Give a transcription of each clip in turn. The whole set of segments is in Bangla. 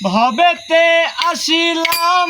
ভবেতে আসিলাম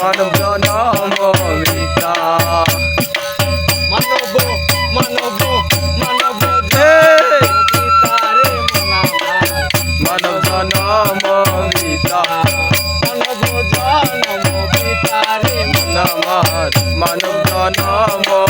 মানব নমিতা মানব মানব মানব মানব জনমিতা মানব জনমিতা রে মানব মানব জনম